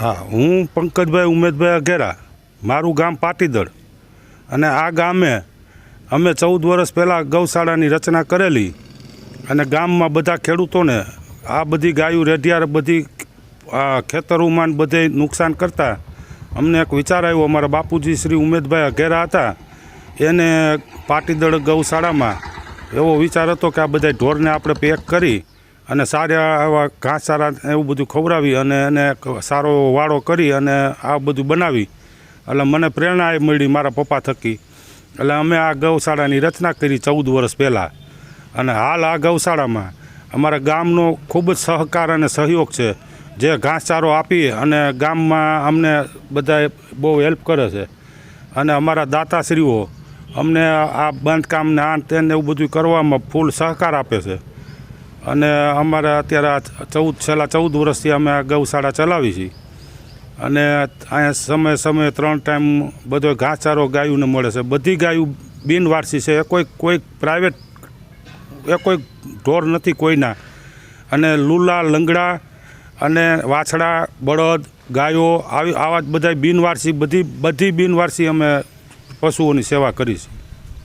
હા, હું પંકજભાઈ, ઉમેદભાઈ અઘેરા. મારું ગામ પાટીદળ. અને આ ગામે અમે ચૌદ વર્ષ પહેલાં ગૌશાળાની રચના કરેલી અને ગામમાં બધા ખેડૂતોને આ બધી ગાયું, રેઢિયાર બધી ખેતરોમાં બધે નુકસાન કરતા અમને એક વિચાર આવ્યો. અમારા બાપુજી શ્રી ઉમેદભાઈ અઘેરા હતા. એને પાટીદળ ગૌશાળામાં એવો વિચાર હતો કે આ બધા ઢોરને આપણે પેક કરી અને સારા એવા ઘાસચારા એવું બધું ખવડાવી અને એને સારો વાળો કરી અને આ બધું બનાવી. એટલે મને પ્રેરણા એ મળી મારા પપ્પા થકી. એટલે અમે આ ગૌશાળાની રચના કરી ચૌદ વર્ષ પહેલાં. અને હાલ આ ગૌશાળામાં અમારા ગામનો ખૂબ જ સહકાર અને સહયોગ છે. જે ઘાસચારો આપી અને ગામમાં અમને બધા બહુ હેલ્પ કરે છે. અને અમારા દાતાશ્રીઓ અમને આ બાંધકામને આ તેને એવું બધું કરવામાં ફૂલ સહકાર આપે છે. અને અમારે અત્યારે આ ચૌદ, છેલ્લા ચૌદ વર્ષથી અમે આ ગૌશાળા ચલાવી છીએ. અને અહીંયા સમય સમયે ત્રણ ટાઈમ બધો ઘાસચારો ગાયોને મળે છે. બધી ગાયું બિનવારસી છે. એ કોઈ કોઈ પ્રાઇવેટ, એ કોઈ ઢોર નથી કોઈના. અને લુલા, લંગડા અને વાછડા, બળદ, ગાયો, આવી, આવા જ બધા બિનવારસી, બધી બધી બિનવારસી અમે પશુઓની સેવા કરી છે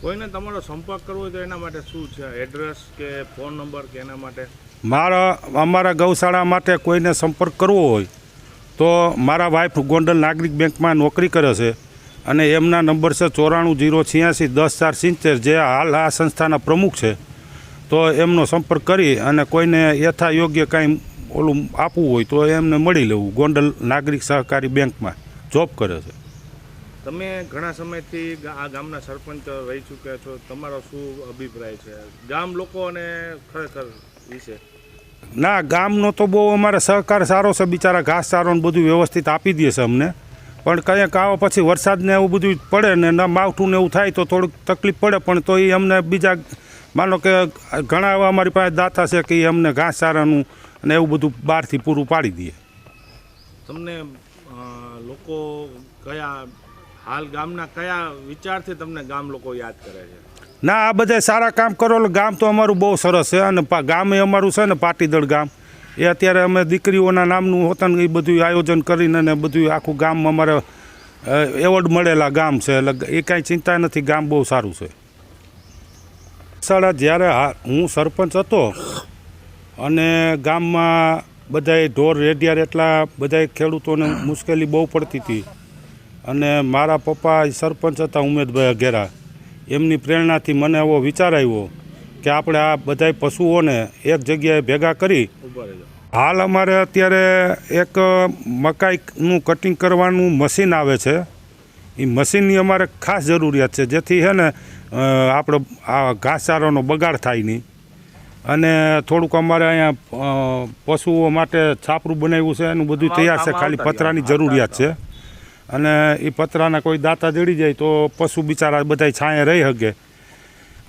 કોઈને તમારો સંપર્ક કરવો હોય તો એના માટે શું છે? એડ્રેસ કે ફોન નંબર કે એના માટે? મારા, અમારા ગૌશાળા માટે કોઈને સંપર્ક કરવો હોય તો મારા વાઈફ ગોંડલ નાગરિક બેંકમાં નોકરી કરે છે અને એમના નંબર છે ચોરાણું જીરો છ્યાસી દસ ચાર સિત્તેર જે હાલ આ સંસ્થાના પ્રમુખ છે. તો એમનો સંપર્ક કરી અને કોઈને યથા યોગ્ય કાંઈ ઓલું આપવું હોય તો એમને મળી લેવું ગોંડલ નાગરિક સહકારી બેંકમાં. જોબ કરે છે. તમે ઘણા સમયથી આ ગામના સરપંચ રહી ચૂક્યા છો. તમારો શું અભિપ્રાય છે? ગામ લોકો અને ખરેખર વિશે? ના ગામનો તો બહુ અમારે સહકાર સારો છે બિચારા ઘાસચારો ને બધું વ્યવસ્થિત આપી દે છે અમને. પણ કંઈક આવો પછી વરસાદને એવું બધું પડે ને ના માવઠું ને એવું થાય તો થોડુંક તકલીફ પડે પણ તો એ અમને બીજા માનો કે ઘણા એવા અમારી પાસે દાતા છે કે એ અમને ઘાસ સારાનું અને એવું બધું બહારથી પૂરું પાડી દે. તમને લોકો કયા હાલ ગામના કયા વિચારથી તમને ગામ લોકો યાદ કરે છે? ના, આ બધા સારા કામ કરો ગામ તો અમારું બહુ સરસ છે અને ગામ ગામે અમારું છે ને પાટીદળ ગામ. એ અત્યારે અમે દીકરીઓના નામનું હોતા ને એ બધું આયોજન કરીને ને બધું આખું ગામ અમારે એવોર્ડ મળેલા ગામ છે, એટલે એ કાંઈ ચિંતા નથી, ગામ બહુ સારું છે. સાડા જ્યારે હા- સરપંચ હતો અને ગામમાં બધાય ઢોર રેડિયાર એટલા બધાય ખેડૂતોને મુશ્કેલી બહુ પડતી હતી. અને મારા પપ્પા સરપંચ હતા ઉમેદભાઈ અઘેરા. એમની પ્રેરણાથી મને એવો વિચાર આવ્યો કે આપણે આ બધાય પશુઓને એક જગ્યાએ ભેગા કરી હાલ અમારે અત્યારે એક મકાઈનું કટિંગ કરવાનું મશીન આવે છે. એ મશીનની અમારે ખાસ જરૂરિયાત છે. જેથી છે ને આપણો આ ઘાસચારાનો બગાડ થાય નહીં. અને થોડુંક અમારે અહીંયા પશુઓ માટે છાપરું બનાવ્યું છે. એનું બધું તૈયાર છે. ખાલી પતરાની જરૂરિયાત છે. અને એ પતરાના કોઈ દાતા જડી જાય તો પશુ બિચારા બધા છાંયે રહી શકે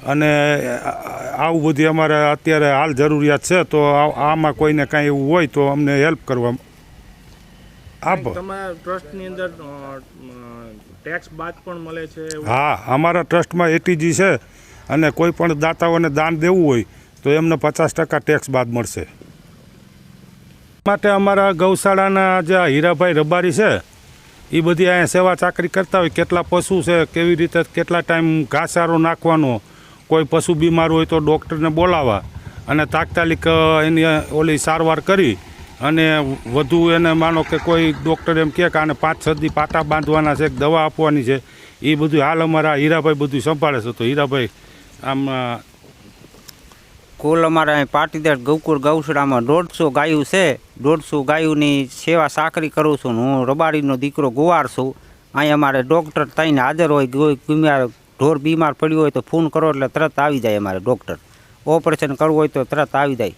અને આવું બધી અમારે અત્યારે હાલ જરૂરિયાત છે તો આમાં કોઈને કાંઈ એવું હોય તો અમને હેલ્પ કરવા આપો તમારા ટ્રસ્ટની અંદર ટેક્સ બાદ પણ મળે છે હા અમારા ટ્રસ્ટમાં એટીજી છે અને કોઈ પણ દાતાઓને દાન દેવું હોય તો એમને પચાસ ટકા ટેક્સ બાદ મળશે. માટે અમારા ગૌશાળાના જે હીરાભાઈ રબારી છે એ બધી અહીંયા સેવા ચાકરી કરતા હોય, કેટલા પશુ છે, કેવી રીતે, કેટલા ટાઈમ ઘાસારો નાખવાનો, કોઈ પશુ બીમાર હોય તો ડૉક્ટરને બોલાવવા અને તાત્કાલિક એની ઓલી સારવાર કરી અને વધુ એને માનો કે કોઈ ડૉક્ટર એમ કહે કે આને પાંચ છ દી પાટા બાંધવાના છે દવા આપવાની છે. એ બધું હાલ અમારા હીરાભાઈ બધું સંભાળે છે. તો હીરાભાઈ, આમ કુલ અમારા અહીં પાટીદાર ગૌકુળ ગૌશાળામાં દોઢસો ગાયું છે. દોઢસો ગાયુંની સેવા સાકરી કરું છું હું રબારીનો દીકરો ગુવાર છું. અહીં અમારે ડૉક્ટર થઈને હાજર હોય બીમાર, ઢોર બીમાર પડ્યો હોય તો ફોન કરો એટલે તરત આવી જાય અમારે ડૉક્ટર. ઓપરેશન કરવું હોય તો તરત આવી જાય.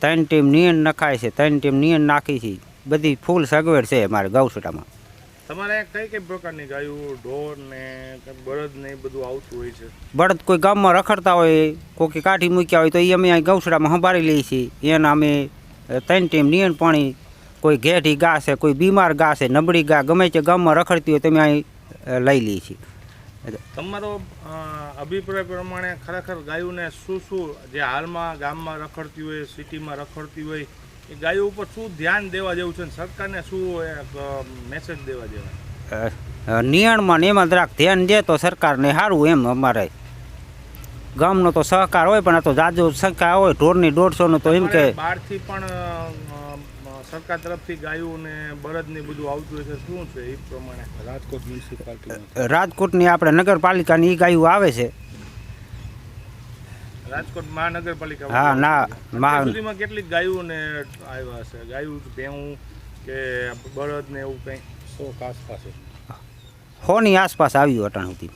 ત્રણ ટીમ નિયન નખાય છે, ત્રણ ટીમ નિયન નાખી છે. બધી ફૂલ સગવડ છે અમારે ગૌશાળામાં. તમારે કઈ કઈ પ્રકારની ગાયો ઢોર ને બળદ ને બધું આવતું હોય છે? બળદ કોઈ ગામમાં રખડતા હોય કોઈ કાઠી મૂક્યા હોય તો એ અમે અહીં ગૌસડામાં સંભાળી લઈએ છીએ. એના અમે ત્રણ ટાઈમ નિયણ પાણી કોઈ ઘેઠી ગા છે કોઈ બીમાર ગા છે નબળી ગા ગમે તે ગામમાં રખડતી હોય તમે અહીં લઈ લઈએ છીએ. તમારો અભિપ્રાય પ્રમાણે ખરેખર ગાયોને શું શું જે હાલમાં ગામમાં રખડતી હોય સિટીમાં રખડતી હોય એ ગાયો ઉપર શું ધ્યાન દેવા જેવું છે અને સરકારને શું એક મેસેજ દેવા જેવા? નિયણમાં ને એમાં જરાક ધ્યાન દે તો સરકારને સારું એમ અમારે. ગામનો તો સહકાર હોય પણ આ તો જાજો સંખ્યા હોય ઢોરની દોઢસોનું તો એમ કે બહારથી પણ સરકાર તરફથી ગાયું ને બળદ ને બધું આવતું હોય છે શું છે એ પ્રમાણે? રાજકોટ મ્યુનિસિપાલિટી રાજકોટની આપણે નગરપાલિકાની એ ગાયું આવે છે. રાજકોટ મહાનગરપાલિકા હા, ના, અત્યાર કેટલી ગાયું ને આવ્યા છે? ગાયું ભેહું કે બળદ ને એવું કંઈ? સો આસપાસ હોની આસપાસ આવ્યું અટાણ સુધી